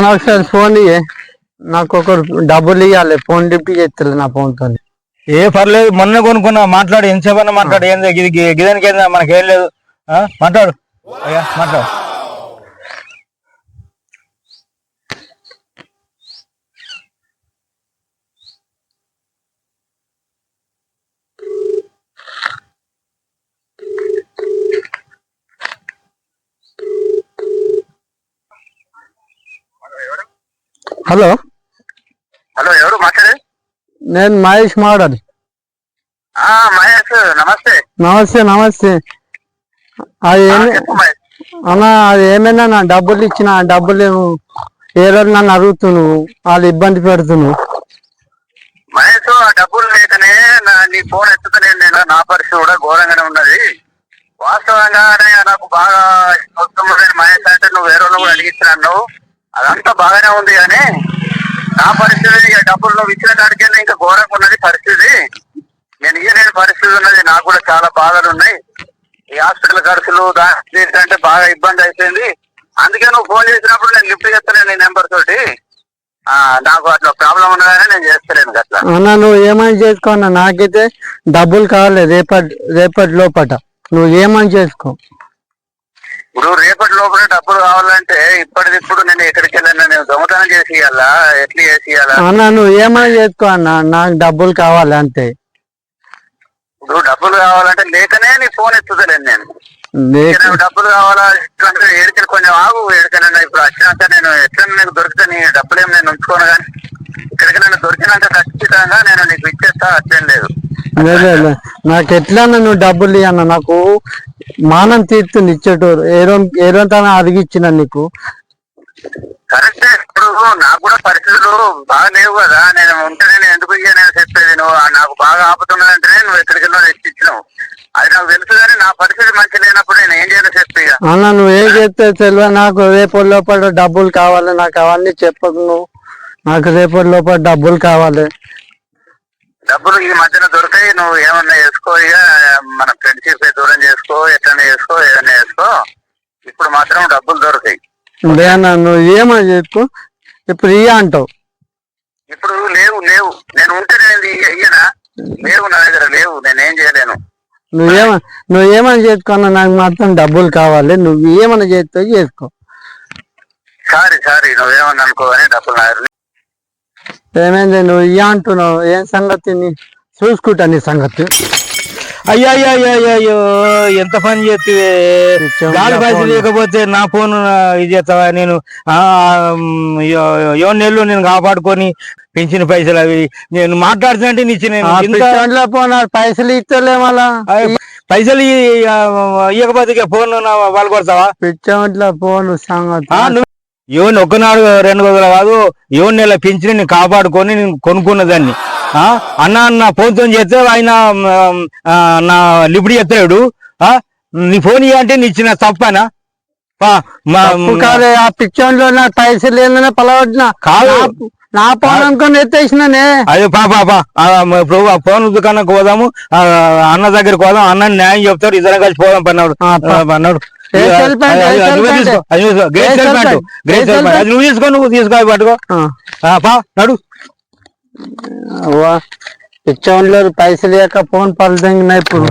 అన్న ఒకసారి ఫోన్ ఇయ్యే. నాకు ఒక డబ్బులు ఇవ్వాలి ఫోన్ లిఫ్ట్ చేస్తలేదు నా ఫోన్తో ఏ పర్లేదు మొన్న కొనుక్కున్నా. మాట్లాడు ఎంతసేపన్నా మాట్లాడు. ఏంది గిది గి- గిదానికి ఏంది మనకేం లేదు? మాట్లాడు. అయ్యా మాట్లాడు. హలో హలో ఎవరు మాట్లాడేది? నేను మహేష్ మాడల్ మహేష్ నమస్తే. నమస్తే నమస్తే. అది ఏమి అన్న అది ఏమైనా నా డబ్బులు ఇచ్చిన డబ్బులు ఏ రోజు నన్ను అడుగుతున్నావు వాళ్ళు ఇబ్బంది పెడుతున్నావు మహేష్ ఆ డబ్బులు లేకనే నా- ఫోన్ ఎత్తుతనే నేను నా పరిస్థితి కూడా ఘోరంగానే ఉన్నది. వాస్తవంగానే నాకు బాగా మహేష్ అంటే నువ్వు వేరే వాళ్ళు కూడా అడిగిస్తున్నాను అదంతా బాగానే ఉంది కానీ నా పరిస్థితి ఇక డబ్బులు నువ్వు ఇచ్చిన కాడికైనా ఇంకా ఘోరంగా ఉన్నది పరిస్థితి. నేను ఇయ్యలేని పరిస్థితి ఉన్నది నాకు కూడా చాలా బాధలు ఉన్నాయి. ఈ హాస్పిటల్ ఖర్చులు అంటే బాగా ఇబ్బంది అయిపోయింది. అందుకే నువ్వు ఫోన్ చేసినప్పుడు నేను లిఫ్ట్ చేస్తాను నీ నెంబర్ తోటి. నాకు అట్లా ప్రాబ్లం ఉన్నదని నేను చేస్తలేను అట్లా అన్న నువ్వు ఏమని చేసుకో అన్న? నాకైతే డబ్బులు కావాలి రేపటి రేపటి లోపట. నువ్వు ఏమని చేసుకో? ఇప్పుడు రేపటి లోపల డబ్బులు కావాలంటే ఇప్పటిదిప్పుడు నేను ఎక్కడికి వెళ్ళాను నేను దొంగతనం చేసి ఇవ్వాలా ఎట్లా చేసి ఇవ్వాలా అన్న నువ్వు ఏమని చేసుకో అన్న. నాకు డబ్బులు కావాలి అంతే. ఇప్పుడు డబ్బులు కావాలంటే లేకనే నీ ఫోన్ ఎత్తుతలేను నేను. నాకు డబ్బులు కావాలా? అంటే ఏడికలు కొంచెం ఆగు. ఏడికైనా ఇప్పుడు వచ్చినాక నేను ఎట్లా నీకు దొరికితే నీ డబ్బులు ఏమి నేను ఉంచుకోను కానీ ఇక్కడికి నన్ను దొరికినాక ఖచ్చితంగా నేను నీకు ఇచ్చేస్తా అట్లేం లేదు. నాకు ఎట్లా అన్న నువ్వు డబ్బులు ఇవ్వన్న నాకు మానం తీరుతుంది ఇచ్చేటోరు ఏ రోజు ఏ రోజు తన అడిగిచ్చిన నీకు? కరెక్టే ఇప్పుడు నాకు కూడా పరిస్థితులు బాగా లేవు కదా నేను ఉంటే నేను ఎందుకు ఇయ్య నేను చెప్పేది నువ్వు? నాకు బాగా ఆపుతున్నదంటే నువ్వు ఎక్కడికి వెళ్ళో తెచ్చిచ్చినావు అది నాకు తెలుసు కానీ నా పరిస్థితి మంచి లేనప్పుడు నేను ఏం చేయాలో చెప్పి. అన్న నువ్వు ఏం చేస్తే తెలియదు నాకు రేపు లోపల డబ్బులు కావాలి నాకు అవన్నీ చెప్పకు నువ్వు. నాకు రేపటి లోపల డబ్బులు కావాలి. డబ్బులు ఈ మధ్యన దొరికాయి నువ్వు ఏమన్నా చేసుకో ఇక మన ఫ్రెండ్షిప్ దూరం చేసుకో ఎట్లన్నా చేసుకో ఏదన్నా చేసుకో ఇప్పుడు మాత్రం డబ్బులు దొరికాయి. లే అన్న నువ్వు ఏమని చేసుకో ఇప్పుడు ఇయ్య అంటావు. ఇప్పుడు లేవు లేవు. నేను ఉంటే నేను ఇయ్య- ఇయ్యనా? లేవు నా దగ్గర లేవు. నేనేం చేయలేను. నువ్వేమ నువ్వేమని చేసుకో అన్న నాకు మాత్రం డబ్బులు కావాలి. నువ్వు ఏమని చేస్తావు చేసుకో సారీ సారీ. నువ్వేమన్నా అనుకో కానీ డబ్బులు నా ఏమైంది నువ్వు ఇయ్య అంటున్నావు. ఏం సంగతి చూసుకుంటా నీ సంగతి. అయ్యో ఎంత పని చేస్తే పిచ్చం గాలి పైసలు ఫోన్. లేకపోతే నా ఫోన్ ఇది చేస్తావా? నేను ఏడు నెలలు నేను కాపాడుకొని పెంచిన పైసలు అవి నేను మాట్లాడుతుంటే నీ ఇచ్చిన ఆ ఇంత పిచ్చోన్లో పోనా పైసలు ఇస్తలే మళ్ళా. పైసలు ఇవ్వకపోతే ఫోన్ వాళ్ళు కొడతావా? పిచ్చోంట్లో పోను సంగతి. ఎవరిని ఒక్కనాడు రెండు రోజులు కాదు ఎవరి నెల పెంచి నేను కాపాడుకొని నేను కొనుక్కున్నదాన్ని ఆ, అన్న నా ఫోన్తో చేస్తే ఆయన నా లిపిడి ఎత్తలేడు. ఆ, నీ ఫోన్ అంటే నీ ఇచ్చిన తప్పనా? ఆ, ఆ పిచ్చోన్లో నా పైసలు ఏందనే పలవట్టిన కాదు. నా ఫోన్ అనుకుని ఎత్తేసిననే? అదే పా పా పా. ఆ, మ- ఇప్పుడు ఆ ఫోన్ దుకాణానికి పోదాము. అన్న దగ్గరికి పోదాం. అన్న న్యాయం చెప్తాడు. ఇద్దరం కలిసి పోదాం పన్నాడు. ఆ, నువ్వే? తీసుకో. నువ్వు తీసుకో. పట్టుకో. నడు. పిచ్చోన్లో పైసలు లేక ఫోన్ పలుదంగిన ఇప్పుడు.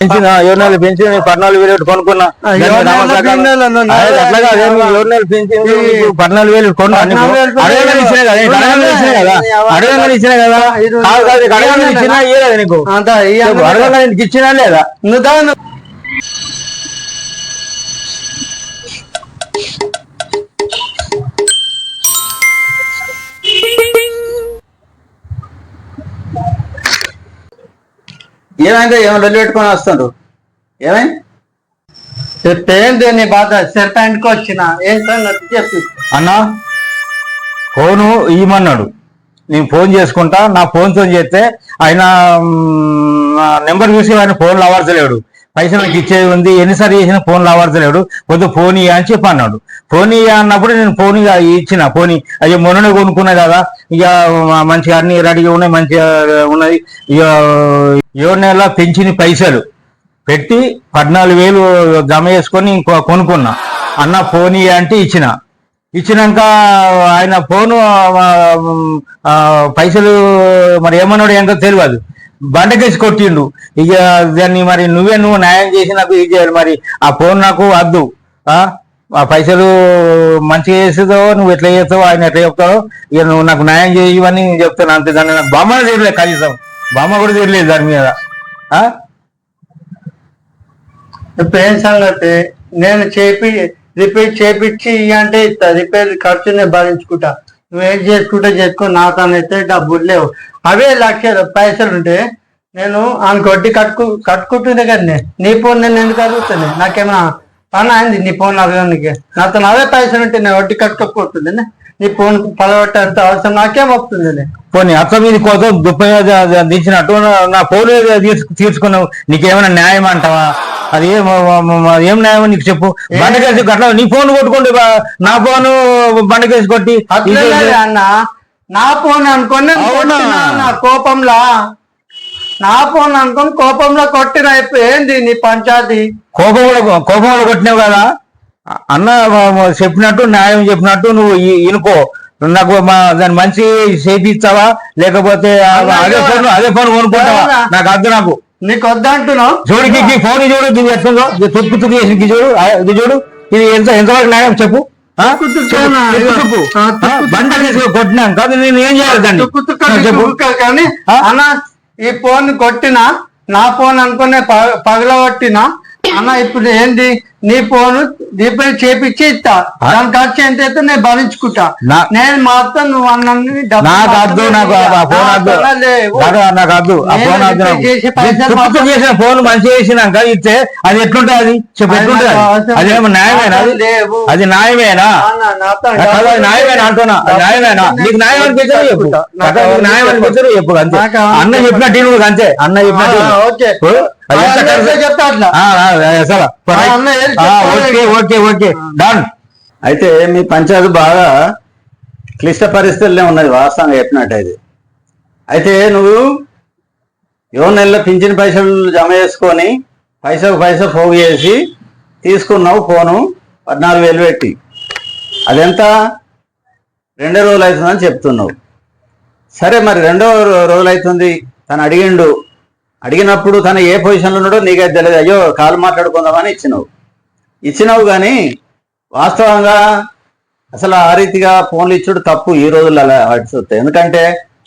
పెంచిన ఏడు నెలలు పెంచిన పద్నాలుగు వేలు పెట్టి కొనుక్కున్నా. అట్లా కాదు, ఏడు నెలలు పెంచి నీకు పద్నాలుగు వేలు కొన్నా ఇచ్చినా కదా ఇచ్చినా కాదు నీకు ఇచ్చినా ఇయ్యలేదు నీకు. ఇచ్చినా లేదా? నువ్వు ఏమైందో? ఏమో లొల్లి పెట్టుకొని వస్తుండ్రు? ఏమైంది? చెప్పేంది నీ బాధ? సెర్పాయింట్కి వచ్చిన. ఏం సంగతి? చెప్పు. అన్నా ఫోను ఇవ్వమన్నాడు నేను ఫోన్ చేసుకుంటా. నా ఫోన్తో చేస్తే ఆయన నెంబర్ చూసి ఆయన ఫోన్ లావర్చలేడు పైసలు నాకు ఇచ్చేది ఉంది ఎన్నిసార్లు చేసినా ఫోన్ లావాడతలేడు కొద్దిగా ఫోన్ ఇయ్యా అని చెప్పి అన్నాడు. ఫోన్ ఇయ్యా అన్నప్పుడు నేను ఫోన్ ఇక ఇచ్చిన ఫోన్ అయ్యో మొన్ననే కొనుక్కున్నా కదా. ఇక మంచిగా అన్ని రెడీగా ఉన్నాయి మంచిగా ఉన్నది. ఇక ఏడు నెలల పెంచిన పైసలు పెట్టి పద్నాలుగు వేలు జమ చేసుకొని ఇంకో కొనుక్కున్నా. అన్న ఫోన్ ఇయ్య అంటే ఇచ్చిన. ఇచ్చినాక ఆయన ఫోను పైసలు మరి ఏమన్నాడు ఏంటో తెలియదు. బండకేసి కొట్టిండు. ఇక దాన్ని మరి నువ్వే నువ్వు న్యాయం చేసి నాకు ఇది చేయాలి మరి. ఆ ఫోన్ నాకు వద్దు. ఆ? ఆ పైసలు మంచిగా చేస్తుందో నువ్వు ఎట్లా చేస్తావు ఆయన ఎట్లా చెప్తావు ఇక నువ్వు నాకు న్యాయం చేయవని నేను చెప్తాను. అంతే దాన్ని నాకు బొమ్మ తెలియలేదు కనీసం. బొమ్మ కూడా తెలియలేదు దాని మీద. ఆ? ఇప్పుడు ఏం సంగతి? నేను చేపి రిపేర్ చేపించి అంటే ఇస్తా. రిపేర్ ఖర్చు నేను భరించుకుంటా. నువ్వేం చేసుకుంటే చేసుకో నాతోనైతే డబ్బులు లేవు. అవే లక్ష పైసలు ఉంటే నేను ఆయన వడ్డీ కట్టుకు కట్టుకుంటుండే కదా నీ ఫోన్ నేను ఎందుకు అడుగుతాను నాకేమైనా పని అయింది నీ ఫోన్ అడగడానికి? నాతో అవే పైసలు ఉంటే నేను వడ్డీ కట్టుకోకపోతుంది నీ ఫోన్ పలగొట్టేంత అవసరం నాకేం వస్తుంది పోనీ అత్త మీద కోసం దుప్పై దించినట్టు నా- నా ఫోన్ తీర్చుకున్నావు. నీకేమైనా న్యాయం అంటావా? అది ఏం న్యాయం నీకు చెప్పు? బండకేసి గట్ల నీ ఫోన్ కొట్టుకోండి నా ఫోన్ బండకేసి కొట్టి అట్లే అన్న. నా ఫోన్ అనుకొని? కొట్టినా నా కోపంలా? నా ఫోన్ అనుకొని కోపంలో కొట్టిన ఏంది నీ పంచాయతీ కోపంలో కోపంలో కొట్టినావు కదా? అన్న చెప్పినట్టు న్యాయం చెప్పినట్టు నువ్వు ఇనుకో. నాకు మా దాని మంచి చేపిస్తావా లేకపోతే అదే ఫోన్ అదే ఫోన్ కొనుక్కుంటావా? నాకు అద్దు నాకు. నీకు వద్దంటున్నావు చూడు ఈ ఫోన్ చూడు ఇది ఎట్లుందో తుప్పు తుప్పు చేసి ఇది చూడు ఇది చూడు ఇది ఎంత ఎంతవరకు న్యాయం చెప్పు? తుక్కు తుక్కు తుక్కు. తుక్కు. తుక్కు తుక్కు. బండ తీసుకు కొట్టినాం కాదు నేను ఏం చేయాలి దాన్ని తుక్కు తుక్కు? అన్న ఈ ఫోన్ కొట్టినా నా ఫోన్ అనుకునే పగల కొట్టినా అన్న ఇప్పుడు ఏంది? నీ ఫోన్ రిపేర్ చేపించి ఇస్తా. దాని ఖర్చు ఎంత అయితే నేను భరించుకుంటా. నేను మాత్రం నువ్వు అన్నీ నాకు అద్దు నాకు ఫోన్ అద్దు. చేసిన ఫోన్ మంచిగా చేసినాక ఇస్తే అది ఎట్లుంటది చెప్పు అదేమో న్యాయమేనా అది? న్యాయమేనా? న్యాయమేనా అంటున్నా? న్యాయమేనా? నీకు న్యాయం అనిపించదు చెప్పు. న్యాయం అనిపించదు చెప్పు అంతే. అన్న చెప్పినట్టు నువ్వు అంతే. అన్న చెప్పినట్టు okay. Okay okay okay done. అయితే మీ పంచాయతీ బాగా క్లిష్ట పరిస్థితుల్లో ఉన్నది వాస్తవంగా చెప్పినట్టయితే. అయితే నువ్వు ఏడు నెలల పింఛన్ పైసలు జమ చేసుకొని పైసకు పైసా పోగు చేసి తీసుకున్నావు ఫోను పద్నాలుగు వేలు పెట్టి. అదెంత? రెండో రోజులు అవుతుందని చెప్తున్నావు. సరే మరి రెండో రోజులు అవుతుంది? తను అడిగిండు అడిగినప్పుడు తను ఏ పొజిషన్లో ఉన్నాడో నీకే తెలియదు. అయ్యో కాలు మాట్లాడుకుందామని ఇచ్చినావు. ఇచ్చినావు కానీ వాస్తవంగా అసలు ఆ రీతిగా ఫోన్లు ఇచ్చుడు తప్పు ఈ రోజుల్లో అలా వస్తాయి ఎందుకంటే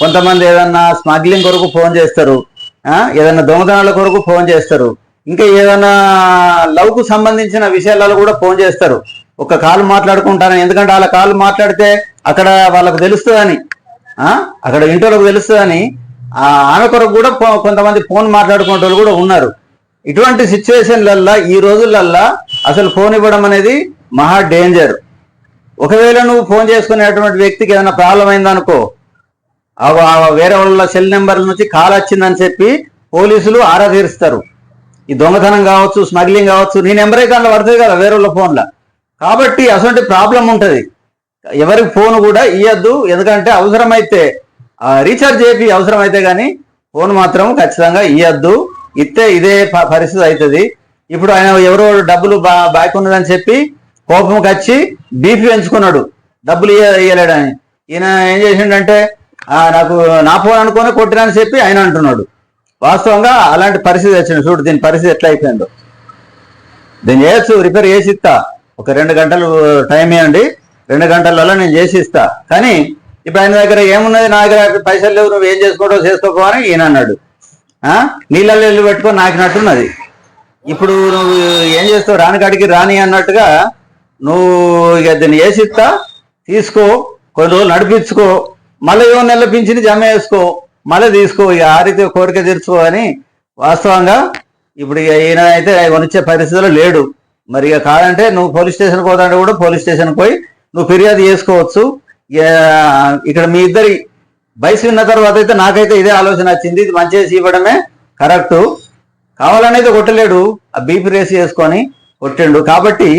కొంతమంది ఏదన్నా స్మగ్లింగ్ కొరకు ఫోన్ చేస్తారు ఏదైనా ఏదన్నా దొంగతనాల కొరకు ఫోన్ చేస్తారు ఇంకా ఏదైనా లవ్కు సంబంధించిన విషయాలలో కూడా ఫోన్ చేస్తారు. ఒక కాల్ మాట్లాడుకుంటాను ఎందుకంటే వాళ్ళ కాల్ మాట్లాడితే అక్కడ వాళ్ళకు తెలుస్తుందని అక్కడ ఇంటోళ్ళకు తెలుస్తుందని ఆమె కొరకు కూడా కొంతమంది ఫోన్ మాట్లాడుకునే వాళ్ళు కూడా ఉన్నారు. ఇటువంటి సిచ్యువేషన్లల్లా ఈ రోజులల్లా అసలు ఫోన్ ఇవ్వడం అనేది మహా డేంజర్. ఒకవేళ నువ్వు ఫోన్ చేసుకునేటువంటి వ్యక్తికి ఏదైనా ప్రాబ్లం అయిందనుకో వేరే వాళ్ళ సెల్ నెంబర్ల నుంచి కాల్ వచ్చిందని చెప్పి పోలీసులు ఆరా తీరుస్తారు. ఈ దొంగతనం కావచ్చు స్మగ్లింగ్ కావచ్చు నీ నెంబరే కానీ పడుతుంది కదా వేరే వాళ్ళ ఫోన్లో. కాబట్టి అటువంటి ప్రాబ్లం ఉంటుంది. ఎవరికి ఫోన్ కూడా ఇవ్వద్దు ఎందుకంటే అవసరమైతే రీఛార్జ్ చేపి అవసరమైతే కానీ ఫోన్ మాత్రం ఖచ్చితంగా ఇవ్వద్దు ఇస్తే ఇదే ప- పరిస్థితి అవుతుంది ఇప్పుడు ఆయన ఎవరో డబ్బులు బా బాకీ ఉన్నదని చెప్పి కోపం వచ్చి బీపీ పెంచుకున్నాడు. డబ్బులు ఇయ్య ఇయ్యలేడని ఈయన ఏం చేసిండంటే నాకు నా ఫోన్ అనుకొని కొట్టినని చెప్పి ఆయన అంటున్నాడు. వాస్తవంగా అలాంటి పరిస్థితి వచ్చింది. చూడు దీని పరిస్థితి ఎట్లా అయిపోయిందో. దీన్ని చేయొచ్చు రిపేర్ చేసి ఇస్తా. ఒక రెండు గంటలు టైం ఇవ్వండి రెండు గంటలలో నేను చేసి ఇస్తా. కానీ ఇప్పుడు ఆయన దగ్గర ఏమున్నది? నా దగ్గర పైసలు లేవు నువ్వు ఏం చేసుకుంటావు చేసుకోపో అని ఈయన అన్నాడు. నీళ్ళల్లో వెళ్ళి పెట్టుకొని నాకినట్టున్నది. ఇప్పుడు నువ్వు ఏం చేస్తావు? రాని కాడికి రాని అన్నట్టుగా నువ్వు ఇక దీన్ని వేసి ఇస్తా తీసుకో కొన్ని రోజులు నడిపించుకో మళ్ళీ ఏమో నెల పింఛని జమ చేసుకో మళ్ళీ తీసుకో ఇక ఆ రీతి కోరిక తీర్చుకో అని వాస్తవంగా ఇప్పుడు ఇక ఈయన అయితే కొనిచ్చే పరిస్థితుల్లో లేడు. మరి ఇక కాదంటే నువ్వు పోలీస్ స్టేషన్కి పోతాంటే కూడా పోలీస్ స్టేషన్కి పోయి నువ్వు ఫిర్యాదు చేసుకోవచ్చు. ఇక్కడ మీ ఇద్దరి వయసు విన్న తర్వాత అయితే నాకైతే ఇదే ఆలోచన వచ్చింది. ఇది మంచి చేసి ఇవ్వడమే కరెక్ట్. కావాలనేది కొట్టలేడు. ఆ బీపీ రేస్ చేసుకొని కొట్టిండు. కాబట్టి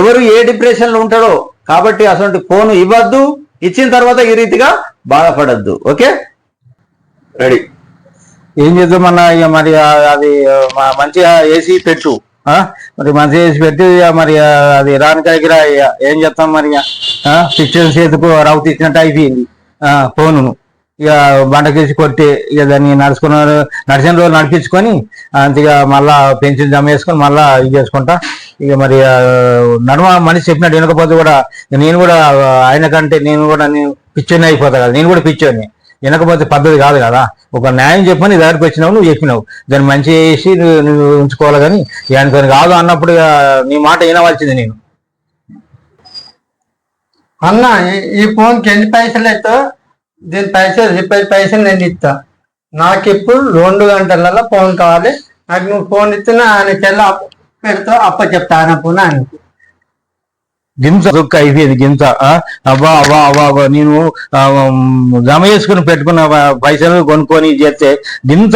ఎవరు ఏ డిప్రెషన్లో ఉంటాడో కాబట్టి అసలు ఫోన్ ఇవ్వద్దు. ఇచ్చిన తర్వాత ఈ రీతిగా బాధపడద్దు. ఓకే? రెడీ. ఏం చేద్దామన్నా ఇక మరి అది మంచిగా ఏసీ పెట్టు. మరి మంచిగా చేసి పెట్టి ఇక మరి అది రాని దగ్గర రా ఏం చేస్తాం మరి ఇక? పిక్చర్ చేతికు రవ్వు తీసినట్టు అయిపోయింది. ఆ, ఇక బండకేసి కొట్టి ఇక దాన్ని నడుచుకున్న నడిచిన రోజు నడిపించుకొని అంతగా మళ్ళా పెన్షన్ జమ చేసుకొని మళ్ళా ఇది చేసుకుంటా. ఇక మరి నడుమ మనిషి చెప్పినట్టు వినకపోతే కూడా నేను కూడా ఆయన కంటే నేను కూడా నేను పిచ్చోని అయిపోతా కదా. నేను కూడా పిచ్చోని వినకపోతే పద్ధతి కాదు కదా. ఒక న్యాయం చెప్పని దగ్గరికి వచ్చినావు నువ్వు చెప్పినావు. దాన్ని మంచి చేసి నువ్వు ఉంచుకోవాలి కానీ దానికి కాదు అన్నప్పుడు నీ మాట వినవలసింది నేను. అన్న ఈ- ఫోన్కి ఎన్ని పైసలు అయితే దీని పైసలు రిపేర్ పైసలు నేను ఇస్తా. నాకు ఇప్పుడు రెండు గంటలలో ఫోన్ కావాలి. నాకు నువ్వు ఫోన్ ఇస్తున్నా ఆయన చెల్ల పెడతావు అప్ప చెప్తా ఆయన ఫోన్ ఆయనకు. గింత దుఃఖ అయిపోయింది గింత ఆ? అబ్బా అబ్బా అబ్బా అబ్బా నేను జమ చేసుకుని పెట్టుకున్న పైసలు కొనుక్కొని చేస్తే గింత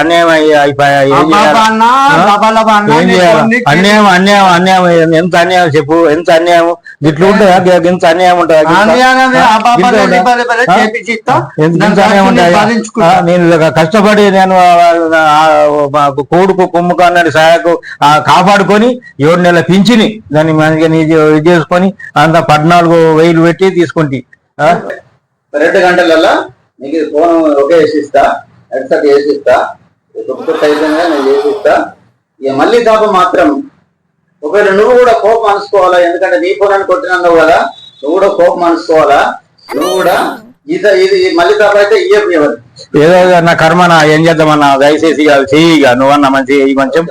అన్యాయం అయి- అయిపోయా? ఏం అబ్బా చేయాలి? అన్న, ఆ? లబా లబా అన్న, ఏం నీ చేయాలి? ఫోన్ నీకు అన్యాయం అన్యాయం అన్యాయం ఎంత అన్యాయం చెప్పు ఎంత అన్యాయం? ఇట్లా ఉంటుందా గి- గింత అన్యాయం ఉంటుందా నేను కష్టపడి నేను కోడుకు కుమ్ముకు అన్నది సాయకు ఆ, కాపాడుకొని ఏడు నెలల పింఛని దాన్ని ఇది చేసుకొని అంత పద్నాలుగు వేలు పెట్టి తీసుకుంటి? రెండు గంటలలో నీకు ఫోన్ ఒకే వేసిస్తా హెడ్సెట్ వేసిస్తా ఒక్కొక్క అయిపోయినా నేను చేసిస్తా. ఇక మళ్ళీ తప్ప మాత్రం ఒకవేళ నువ్వు కూడా కోపం అనుకోవాలా ఎందుకంటే నీ ఫోన్ అని కొట్టినావు కదా నువ్వు కూడా కోపం అనుకోవాలా నువ్వు కూడా ఇది ఇది మళ్ళీ తప్ప అయితే ఏదో నా కర్మ నా ఏం చేద్దామన్నా దయచేసి చెయ్యి ఇక నువ్వన్నా మంచి ఈ మంచం